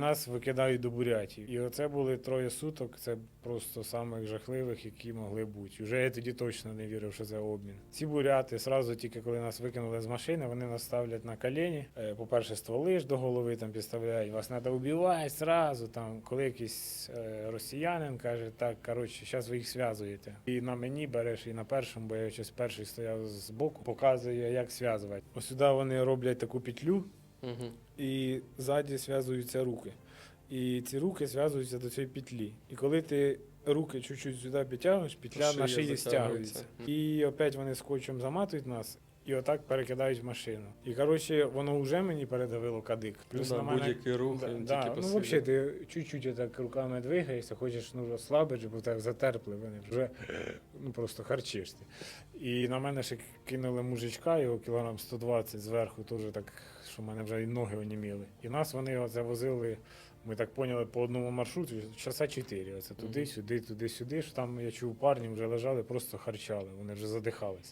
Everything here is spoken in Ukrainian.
нас викидають до Бурятії. І оце були троє суток. Це просто самих жахливих, які могли бути. Уже я тоді точно не вірив, що це обмін. Ці буряти сразу, тільки коли нас викинули з машини, вони нас ставлять на колені. Е, По-перше, стволи ж до голови там підставляють. Вас треба вбивати сразу. Там, коли якийсь е, росіянин каже, так, коротше, зараз ви їх зв'язуєте. І на мені береш, і на першому, бо я щось перший стояв з боку, показує, як зв'язувати. Ось сюди вони роблять таку петлю, Угу. і ззаді зв'язуються руки. І ці руки зв'язуються до цієї петлі. І коли ти руки чуть-чуть сюди підтягуєш, петля Шия на шиї затягується. стягується. І опять вони скотчем заматують нас. І отак перекидають в машину. І коротше, воно вже мені передавило кадик. Плюс на будь-який рух, Да, він да. тільки Ну, взагалі, ти чуть-чуть так руками двигаєшся, хочеш ну, розслабити, бо так затерпли, вони вже ну, просто харчишся. І на мене ще кинули мужичка, його кілограм 120 зверху, теж так, що в мене вже і ноги оніміли. І нас вони оце возили, ми так поняли, по одному маршруту, часа 4. Оце туди, сюди, туди, сюди. Що там я чув, парні вже лежали, просто харчали, вони вже задихались.